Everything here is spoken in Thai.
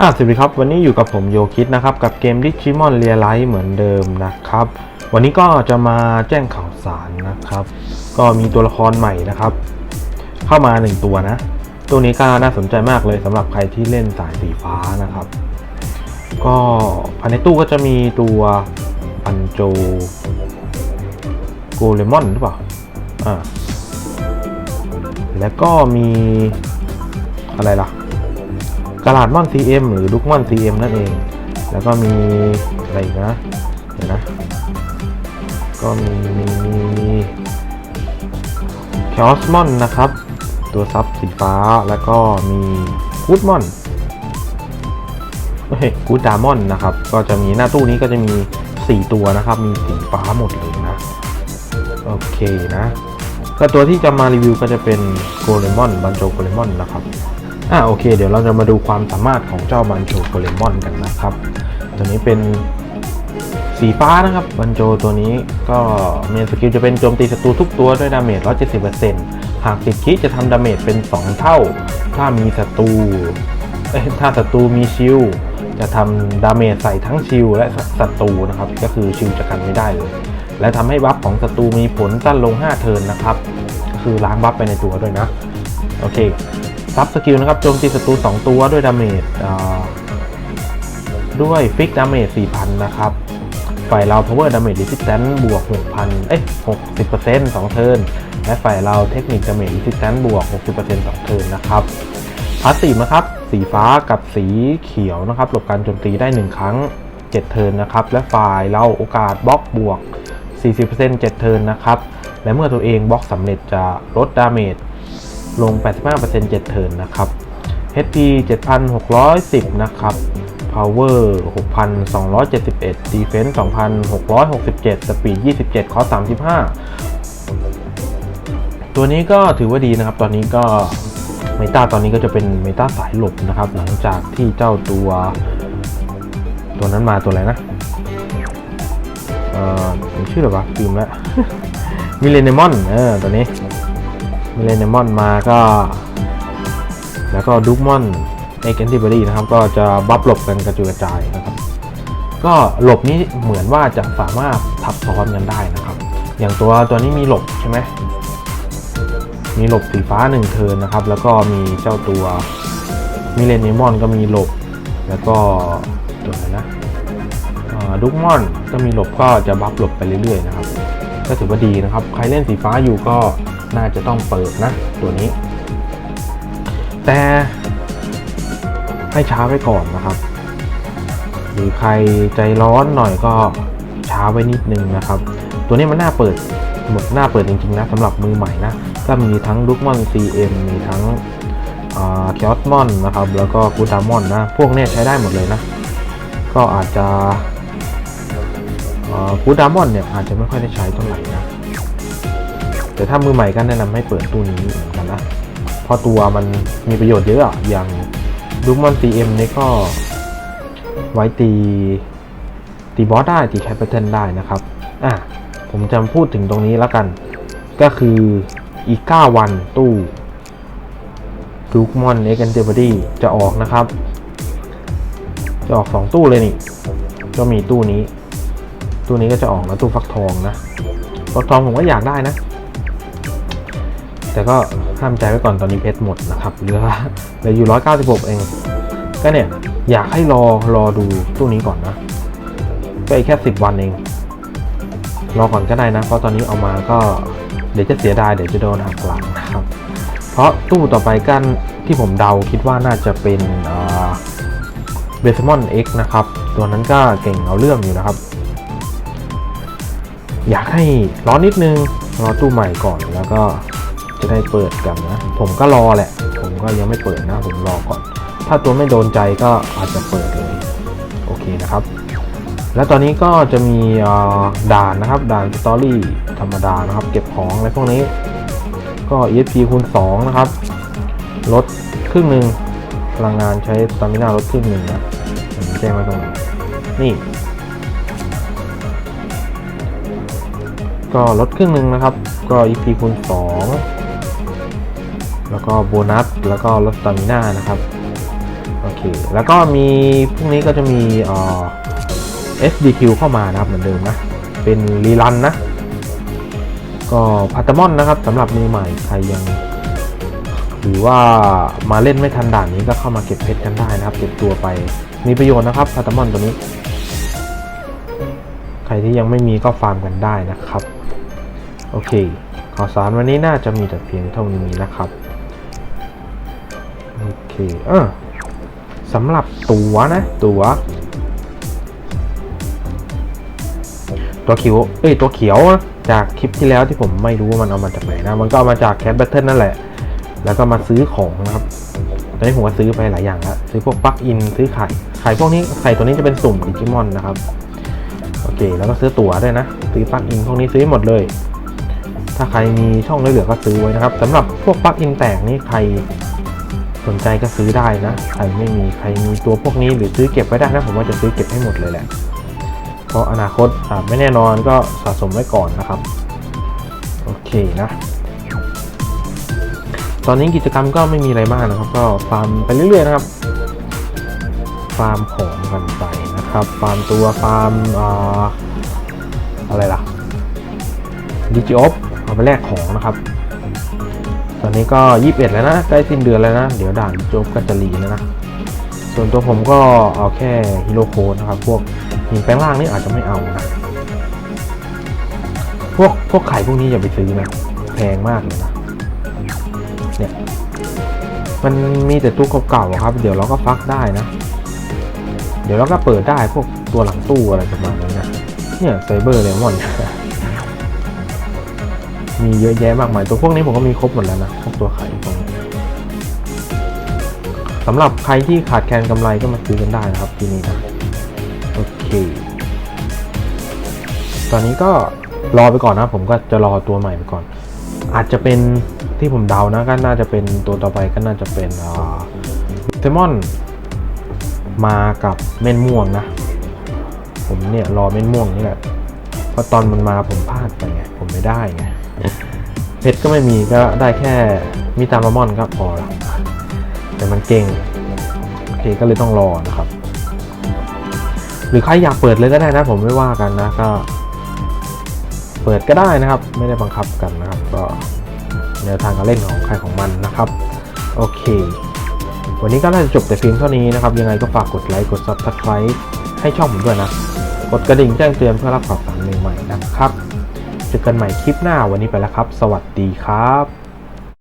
อะสวัสดีครับ วันนี้อยู่กับผมโยคิดนะครับ กับเกม Digimon Real Life เหมือนเดิมนะครับ วันนี้ก็จะมาแจ้งข่าวสารนะครับ ก็มีตัวละครใหม่นะครับ เข้ามาหนึ่งตัวนะ ตัวนี้ก็น่าสนใจมากเลยสำหรับใครที่เล่นสายสีฟ้านะครับ ก็ภายในตู้ก็จะมีตัวปันโจโกเลมอนหรือเปล่าอ่าแล้วก็มีอะไรล่ะ กระดาษม่อน CM หรือลูกม่อน CM นั่นเอง แล้วก็มีอะไรอีกนะเดี๋ยวนะ ก็มีมีมีแคอสมอนนะครับ ตัวซับสีฟ้าแล้วก็มีกูดมอนเฮ้ยกูดดามอนนะครับ ก็จะมีหน้าตู้นี้ก็จะมี 4 ตัวนะครับ มีสีฟ้าหมดเลยนะ โอเคนะ ก็ตัวที่จะมารีวิวก็จะเป็นโกเลมอนบันโจโกเลมอนนะครับ อ่าโอเค เดี๋ยวเราจะมาดูความสามารถของเจ้าบันโจโกเลมอนกันนะครับ ตัวนี้เป็นสีฟ้านะครับบันโจตัวนี้ก็เมนสกิลจะเป็นโจมตีศัตรูทุกตัวด้วยดาเมจ 170%หากติดคิจะทำดาเมจเป็น 2 เท่า ถ้ามีศัตรูถ้าศัตรูมีชิลจะทำดาเมจใส่ทั้งชิลและศัตรูนะครับ ก็คือชิลจะกันไม่ได้เลย และทำให้บัฟของศัตรูมีผลสั้นลง 5 เทิร์นนะครับ คือล้างบัฟไปในตัวด้วยนะ โอเค ซับสกิลนะครับโจมตีศัตรู2 ตัวด้วยดาเมจด้วยฟิกดาเมจ4,000 นะครับ ฝ่ายเรา power damage resistance บวก 6,000 เอ้ย 60% 2 เทิร์น และฝ่ายเราเทคนิค damage resistance บวก 60% 2 เทิร์นนะครับพาสซีฟนะครับ สีฟ้ากับสีเขียวนะครับ หลบการโจมตีได้ 1 ครั้ง 7 เทิร์นนะครับ และฝ่ายเราโอกาสบล็อกบวก 40% 7 เทิร์นนะครับ และเมื่อตัวเองบล็อกสำเร็จจะลดดาเมจ ลง 85% 7 เทิร์นนะครับ HP 7,610 นะครับ Power 6,271 Defense 2,667 Speed 27 Cost 35 ตัวนี้ก็ถือว่าดีนะครับ ตอนนี้ก็เมตาตอนนี้ก็จะเป็นเมตาสายหลบนะครับ หลังจากที่เจ้าตัว ตัวนั้นมาตัวอะไรนะเอ่อชื่ออะไรวะลืมแล้วมิเลนมอนเออตัวนี้ มิเลนมอนมาก็ แล้วก็ดุกมอนเอ็กแอนติบอดีนะครับ ก็จะบัฟหลบกันกระจุยกระจายนะครับ ก็หลบนี้เหมือนว่าจะสามารถทับซ้อนกันได้นะครับ อย่างตัวตัวนี้มีหลบใช่ไหมมีหลบสีฟ้าหนึ่งเทินนะครับ แล้วก็มีเจ้าตัวมิเลนมอนก็มีหลบ แล้วก็ตัวอะไรนะดุกมอนก็มีหลบก็จะบัฟหลบไปเรื่อยๆนะครับก็ถือว่าดีนะครับ ใครเล่นสีฟ้าอยู่ก็ น่าจะต้องเปิดนะตัวนี้ แต่ให้ช้าไว้ก่อนนะครับ หรือใครใจร้อนหน่อยก็ช้าไว้นิดนึงนะครับ ตัวนี้มันน่าเปิดหมดน่าเปิดจริงๆนะสำหรับมือใหม่นะ ก็มีทั้งลุกมอน CM มีทั้งเคียสมอนนะครับ แล้วก็กูตามอนนะ พวกเนี้ยใช้ได้หมดเลยนะ ก็อาจจะกูดามอนเนี่ยอาจจะไม่ค่อยได้ใช้เท่าไหร่นะ แต่ถ้ามือใหม่ก็แนะนำให้เปิดตู้นี้เหมือนกันนะเพราะตัวมันมีประโยชน์เยอะอย่างดูมอน CM นี่ก็ไว้ตีตีบอสได้ตีแคปเปอร์ได้นะครับอะผมจะพูดถึงตรงนี้แล้วกัน ก็คืออีก9วันตู้ดูมอนเอ็กแอนเทบอดี้จะออกนะครับ จะออก 2 ตู้เลยนี่ก็มีตู้นี้ ตู้นี้ก็จะออกแล้วตู้ฟักทองนะฟักทองผมก็อยากได้นะ แต่ก็ห้ามใจไว้ก่อนตอนนี้เพชรหมดนะครับเหลือเหลืออยู่ 196 เอง ก็เนี่ย อยากให้รอรอดูตู้นี้ก่อนนะก็อีกแค่ 10 วันเอง รอก่อนก็ได้นะ เพราะตอนนี้เอามาก็เดี๋ยวจะเสียดายเดี๋ยวจะโดนหักหลังนะครับ เพราะตู้ต่อไปกันที่ผมเดาคิดว่าน่าจะเป็นเบสมอน X นะครับ ตัวนั้นก็เก่งเอาเรื่องอยู่นะครับ อยากให้รอนิดนึงรอตู้ใหม่ก่อนแล้วก็ จะได้เปิดกันนะ ผมก็รอแหละ ผมก็ยังไม่เปิดนะ ผมรอก่อน ถ้าตัวไม่โดนใจก็อาจจะเปิดเลย โอเคนะครับ แล้วตอนนี้ก็จะมีด่านนะครับ ด่านสตอรี่ธรรมดานะครับ เก็บของอะไรพวกนี้ ก็ ESP คูณ2นะครับ ลดครึ่งหนึ่งพลังงานใช้สตามินาลดครึ่งหนึ่งนะผมแจ้งไว้ตรงนี้ นี่ ก็ลดครึ่งหนึ่งนะครับ ก็ EP คูณ2 แล้วก็โบนัส แล้วก็ลดสตามิน่านะครับ โอเค แล้วก็มีพรุ่งนี้ก็จะมีเอ่อ SDQ เข้ามานะครับเหมือนเดิมนะ เป็นรีรันนะ ก็พัตตมอนนะครับสำหรับมือใหม่ใครยัง หรือว่ามาเล่นไม่ทันด่านนี้ก็เข้ามาเก็บเพชรกันได้นะครับ เก็บตัวไป มีประโยชน์นะครับพัตตมอนตัวนี้ ใครที่ยังไม่มีก็ฟาร์มกันได้นะครับ โอเคข่าวสารวันนี้น่าจะมีแต่เพียงเท่านี้นะครับ เคเออสำหรับตัวนะ ตัว ตัวเขียวเอ้ยตัวเขียวจากคลิปที่แล้วที่ผมไม่รู้ว่ามันเอามาจากไหนนะ มันก็เอามาจากแคทแบทเทิลนั่นแหละ แล้วก็มาซื้อของนะครับตอนนี้ผมก็ซื้อไปหลายอย่างแล้วซื้อพวกปลั๊กอินซื้อไข่ไข่พวกนี้ไข่ตัวนี้จะเป็นสุ่มดิจิมอนนะครับโอเค แล้วก็ซื้อตั๋วด้วยนะ ซื้อปลั๊กอินพวกนี้ซื้อหมดเลย ถ้าใครมีช่องเหลือก็ซื้อไว้นะครับสำหรับพวกปลั๊กอินแตกนี่ใคร สนใจก็ซื้อได้นะ ใครไม่มีใครมีตัวพวกนี้หรือซื้อเก็บไว้ได้นะ ผมว่าจะซื้อเก็บให้หมดเลยแหละ เพราะอนาคตอาจไม่แน่นอนก็สะสมไว้ก่อนนะครับ โอเคนะ ตอนนี้กิจกรรมก็ไม่มีอะไรมากนะครับ ก็ฟาร์มไปเรื่อยๆนะครับ ฟาร์มของกันไปนะครับ ฟาร์มตัวฟาร์มอาอะไรล่ะดิจิออฟเอาไปแลกของนะครับ ตอนนี้ก็ 21 แล้วนะใกล้สิ้นเดือนแล้วนะ เดี๋ยวด่านจิออฟก็จะรีแล้วนะ ส่วนตัวผมก็เอาแค่ฮีโร่โคดนะครับ พวกหินแปลงร่างนี่อาจจะไม่เอานะพวกพวกไข่พวกนี้อย่าไปซื้อนะแพงมากเลยนะเนี่ยมันมีแต่ตู้เก่าๆครับ เดี๋ยวเราก็ฟักได้นะ เดี๋ยวเราก็เปิดได้พวกตัวหลังตู้อะไรประมาณนี้นะเนี่ยไซเบอร์เลมอน มีเยอะแยะมากมาย ตัวพวกนี้ผมก็มีครบหมดแล้วนะพวกตัวข่พวกนี้สำหรับใครที่ขาดแคลนกำไรก็มาซื้อกันได้นะครับที่นี่นะโอเค ตอนนี้ก็รอไปก่อนนะผมก็จะรอตัวใหม่ไปก่อน อาจจะเป็นที่ผมเดานะก็น่าจะเป็นตัวต่อไปก็น่าจะเป็นอ่าเทมอนมากับเม่นม่วงนะ ผมเนี่ยรอเม่นม่วงนี่แหละเพราะตอนมันมาผมพลาดไปไงผมไม่ได้ไง เพชรก็ไม่มีก็ได้แค่มิตามามอนก็พอละแต่มันเก่งโอเคก็เลยต้องรอนะครับ หรือใครอยากเปิดเลยก็ได้นะ ผมไม่ว่ากันนะก็ เปิดก็ได้นะครับ ไม่ได้บังคับกันนะครับ ก็แนวทางการเล่นของใครของมันนะครับ โอเค วันนี้ก็น่าจะจบแต่เพียงเท่านี้นะครับ ยังไงก็ฝากกดไลค์กด subscribe ให้ช่องผมด้วยนะ กดกระดิ่งแจ้งเตือนเพื่อรับข่าวสารใหม่ๆนะครับ จอกันใหม่คลิปหน้าวันนี้ไปแล้วครับ สวัสดีครับ